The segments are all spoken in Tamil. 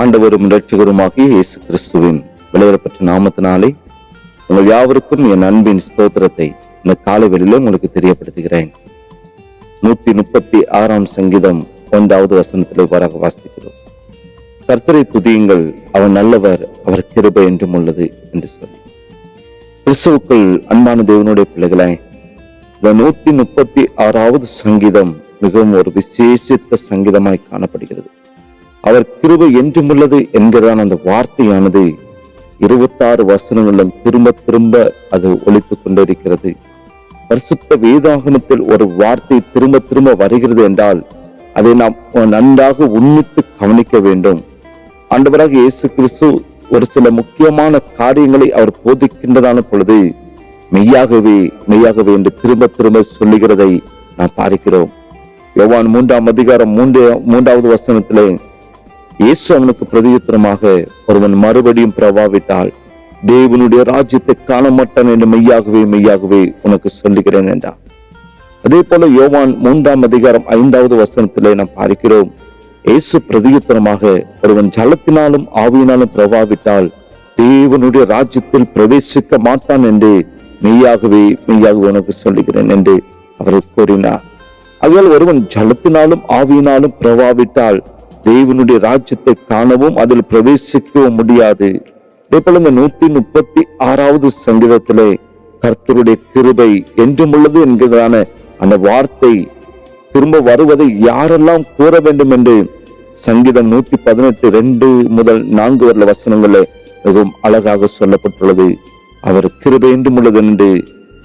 ஆண்டவரும் இரட்சகருமாகிய இயேசு கிறிஸ்துவின் விளையாடப்பட்ட நாமத்தினாலே உங்கள் யாவருக்கும் என் அன்பின் ஸ்தோத்திரத்தை இந்த காலவெளியில உங்களுக்கு தெரியப்படுத்துகிறேன். நூத்தி முப்பத்தி ஆறாம் சங்கீதம் ஒன்றாவது வசனத்தில் வராக வாசிக்கிறோம். கர்த்தரை துதியுங்கள் அவர் நல்லவர் அவர் கிருபை என்றும் உள்ளது என்று சொல்லி கிறிஸ்துவுக்குள் அன்பான தேவனுடைய பிள்ளைகளே இந்த நூத்தி முப்பத்தி ஆறாவது சங்கீதம் மிகவும் ஒரு விசேஷித்த சங்கீதமாய் காணப்படுகிறது. அவர் கிருபை என்றும் உள்ளது என்கிறதான அந்த வார்த்தையானது. இருபத்தாறு வசனங்களிலும் திரும்ப திரும்ப அது ஒழித்துக் கொண்டிருக்கிறது. பரிசுத்த வேதாகமத்தில் ஒரு வார்த்தை திரும்ப திரும்ப வருகிறது என்றால் அதை நாம் நன்றாக உன்னித்து கவனிக்க வேண்டும். ஆண்டவராக இயேசு கிறிஸ்து ஒரு சில முக்கியமான காரியங்களை அவர் போதிக்கின்றதான பொழுது மெய்யாகவே மெய்யாகவே என்று திரும்ப திரும்ப சொல்லுகிறதை நாம் பார்க்கிறோம். யோவான் மூன்றாம் அதிகாரம் மூன்று மூன்றாவது வசனத்திலே இயேசு அவனுக்கு பிரதியுத்தரமாக ஒருவன் மறுபடியும் பிரவாவிட்டால் தேவனுடைய ராஜ்யத்தை காண மாட்டான் என்று மெய்யாகவே மெய்யாகவே உனக்கு சொல்லுகிறேன் என்றான் அதே போல யோவான் மூன்றாம் அதிகாரம் ஐந்தாவது வசனத்திலே நாம் பார்க்கிறோம் இயேசு பிரதியுத்தரமாக ஒருவன் ஜலத்தினாலும் ஆவியினாலும் பிரவாவிட்டால் தேவனுடைய ராஜ்யத்தில் பிரவேசிக்க மாட்டான் என்று மெய்யாகவே மெய்யாகவே உனக்கு சொல்லுகிறேன் என்று அவர் கூறினார். ஆகையால் ஒருவன் ஜலத்தினாலும் ஆவியினாலும் பிரவாவிட்டால் தேவனுடைய ராஜ்யத்தை காணவும் அதில் பிரவேசிக்கவும் முடியாது. இந்த நூத்தி முப்பத்தி ஆறாவது சங்கீதத்திலே கர்த்தருடைய கிருபை என்றும் உள்ளது என்கிறதான அந்த வார்த்தை. திரும்ப வருவதை யாரெல்லாம் கூற வேண்டும் என்று சங்கீதம் நூத்தி பதினெட்டு ரெண்டு முதல் நான்கு வரல வசனங்களே மிகவும் அழகாக சொல்லப்பட்டுள்ளது. அவர் கிருபை என்றும் உள்ளது என்று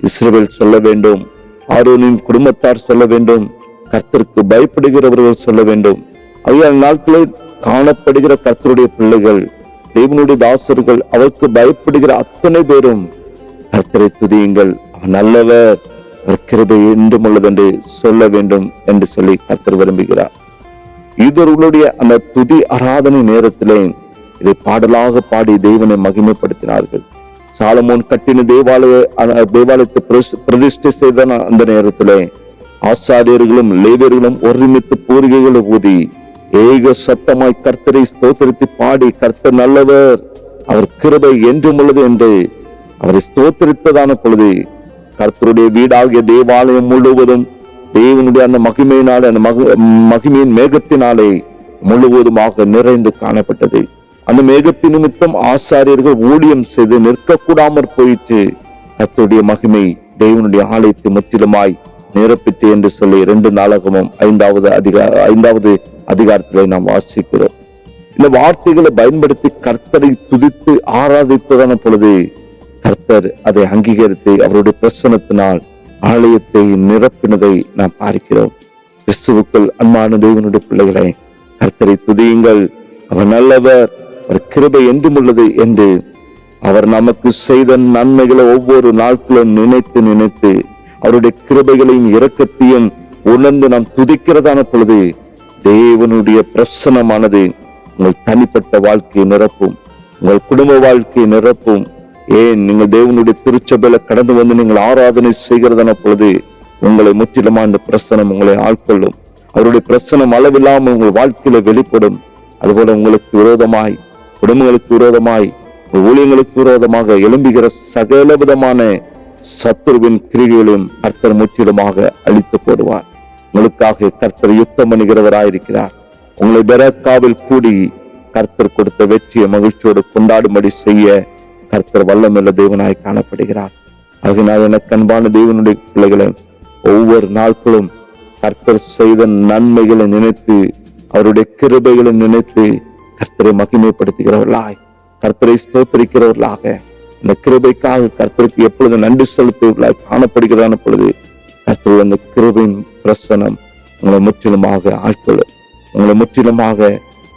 இஸ்ரேல் சொல்ல வேண்டும் ஆரோனின் குடும்பத்தார் சொல்ல வேண்டும் கர்த்தருக்கு பயப்படுகிறவர்கள் சொல்ல வேண்டும். ஐயா நாட்களில் காணப்படுகிற கர்த்தருடைய பிள்ளைகள் தேவனுடைய தாசர்கள் அவருக்கு பயப்படுகிற அத்தனை பேரும் கர்த்தரை துதியுங்கள். அவர் நல்லவர் அவர் கிருபை என்றும் உள்ளது என்று சொல்ல வேண்டும் என்று சொல்லி கர்த்தர் விரும்புகிறார். இதர்களுடைய அந்த துதி ஆராதனை நேரத்திலே இதை பாடலாக பாடி தெய்வனை மகிமைப்படுத்தினார்கள். சாலமோன் கட்டின தேவாலய தேவாலயத்தை பிரதிஷ்டை செய்த அந்த நேரத்திலே ஆச்சாரியர்களும் லேவியர்களும் ஒருமித்து பூரிகைகளை ஊதி ஏக சத்தமாய் கர்த்தரை ஸ்தோத்திரித்து பாடி கர்த்தர் நல்லவர். அவர் கிருபை என்றும் உள்ளது என்று அவரை ஸ்தோத்திரித்ததான பொழுது கர்த்தருடைய வீடாகிய தேவாலயம் முழுவதும் தேவனுடைய அந்த மகிமையினாலே அந்த மகிமையின் மேகத்தினாலே முழுவதுமாக நிறைந்து காணப்பட்டது. அந்த மேகத்தின் நிமித்தம் ஆசாரியர்கள் ஊழியம் செய்து நிற்கக்கூடாமற் போயிற்று. கர்த்தருடைய மகிமை தேவனுடைய ஆலயத்தை முற்றிலுமாய் நிரப்பிட்டு என்று சொல்லி இரண்டு நாளகமும் ஐந்தாவது அதிக ஐந்தாவது அதிகாரத்திலே நாம் வாசிக்கிறோம். இந்த வார்த்தைகளை பயன்படுத்தி கர்த்தரை துதித்து ஆராதித்ததான பொழுது கர்த்தர் அதை அங்கீகரித்து அவருடைய பிரசனத்தினால் ஆலயத்தை நிரப்பினதை நாம் பார்க்கிறோம். கிறிஸ்துவுக்குள் அன்பான தேவனுடைய பிள்ளைகளை கர்த்தரை துதியுங்கள். அவர் நல்லவர் அவர் கிருபை என்றும் உள்ளது என்று அவர் நமக்கு செய்த நன்மைகளை ஒவ்வொரு நாட்களும் நினைத்து நினைத்து அவருடைய கிருபைகளையும் இரக்கத்தையும் உணர்ந்து நாம் துதிக்கிறதான பொழுது தேவனுடைய பிரசனமானது உங்கள் தனிப்பட்ட வாழ்க்கையை நிரப்பும். உங்கள் குடும்ப வாழ்க்கையை நிரப்பும். ஏன்? நீங்கள் தேவனுடைய திருச்சபையில கடந்து வந்து நீங்கள் ஆராதனை செய்கிறதான பொழுது உங்களை முற்றிலுமா அந்த பிரசனம் உங்களை ஆட்கொள்ளும். அவருடைய பிரசனம் அளவில்லாமல் உங்கள் வாழ்க்கையில வெளிப்படும். அதுபோல உங்களுக்கு விரோதமாய் குடும்பங்களுக்கு விரோதமாய் ஊழியங்களுக்கு விரோதமாக எழும்புகிற சகல விதமான சத்துருவின் கிரிகளையும் கர்த்தர் முற்றிலுமாக அழித்து போடுவார். உங்களுக்காக கர்த்தர் யுத்தம் பண்ணுகிறவராயிருக்கிறார் உங்களை பெரக்காவில் கூடி கர்த்தர் கொடுத்த வெற்றியை மகிழ்ச்சியோடு கொண்டாடும்படி செய்ய கர்த்தர் வல்லமில்ல தேவனாய் காணப்படுகிறார். அதனால் எனக்கு அன்பான தேவனுடைய பிள்ளைகளை ஒவ்வொரு நாட்களும் கர்த்தர் செய்த நன்மைகளை நினைத்து அவருடைய கிருபைகளை நினைத்து கர்த்தரை மகிமைப்படுத்துகிறவர்களாய் கர்த்தரை ஸ்தோத்தரிக்கிறவர்களாக இந்த கிருபைக்காக கர்த்தருக்கு எப்பொழுது நன்றி செலுத்துவர்களாய் காணப்படுகிறதான பொழுது கர்த்தர் அந்த கிருபையின் பிரசனம் உங்களை முற்றிலுமாக ஆட்கொள்ளும் உங்களை முற்றிலுமாக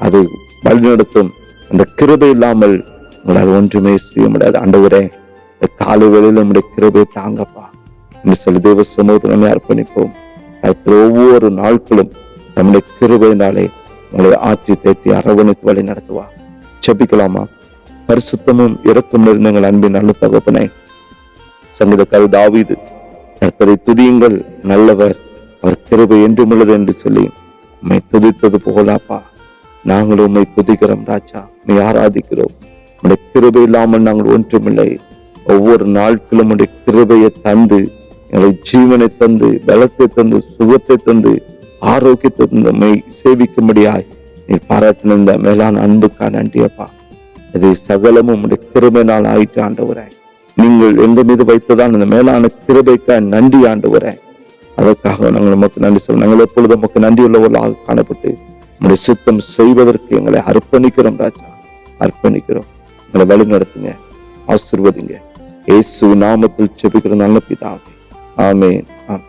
அது வழிநடத்தும். அந்த கிருபை இல்லாமல் உங்களால் ஒன்றுமே செய்ய முடியாது. ஆண்டவரே இந்த காலை வேளையில் நம்முடைய கிருபை தாங்கப்பா. என்று சொல்லி தேவ சமூகத்தினமே அர்ப்பணிப்போம். கர்த்தர் ஒவ்வொரு நாட்களும் நம்முடைய கிருபையினாலே உங்களை ஆற்றி தேற்றி அரவணைத்து வழி நடத்துவா. செபிக்கலாமா பரிசுத்தமும் இறக்கும் நிறைந்த எங்கள் அன்பின் நல்ல தகப்பனே சங்கீதக்காரி தாவீது கர்த்தரை துதியுங்கள் நல்லவர் அவர் கிருபை என்றும் உள்ளது என்று சொல்லி உம்மை துதித்தது போலாப்பா நாங்கள் உம்மை துதிக்கிறோம் ராஜா. நீ ஆராதிக்கிறோம். உடைய கிருபை இல்லாமல் நாங்கள் ஒன்றுமில்லை. ஒவ்வொரு நாட்களும் உடைய கிருபையை தந்து எங்களை ஜீவனை தந்து பலத்தை தந்து சுகத்தை தந்து ஆரோக்கியத்தை தந்து நம்மை சேவிக்கும்படியாய் நீ பாராட்டின இந்த மேலான அன்புக்கான நன்றியப்பா. அது சகலமும் உடைய நாள் ஆயிட்டு ஆண்டவராய் நீங்கள் எங்க மீது வைத்ததான் இந்த மேலான கிருபைக்காய் நன்றி ஆண்டு வர அதற்காக நாங்கள் நமக்கு நன்றி சொல்ல நாங்கள் எப்பொழுதும் நமக்கு நன்றியுள்ளவர்களாக காணப்பட்டு உங்களுடைய சுத்தம் செய்வதற்கு எங்களை அர்ப்பணிக்கிறோம் ராஜா. அர்ப்பணிக்கிறோம். எங்களை வழி நடத்துங்க ஆசிர்வதிங்க. இயேசு நாமத்தில் செபிக்கிற நல்ல பிதாவே. ஆமென். ஆமென்.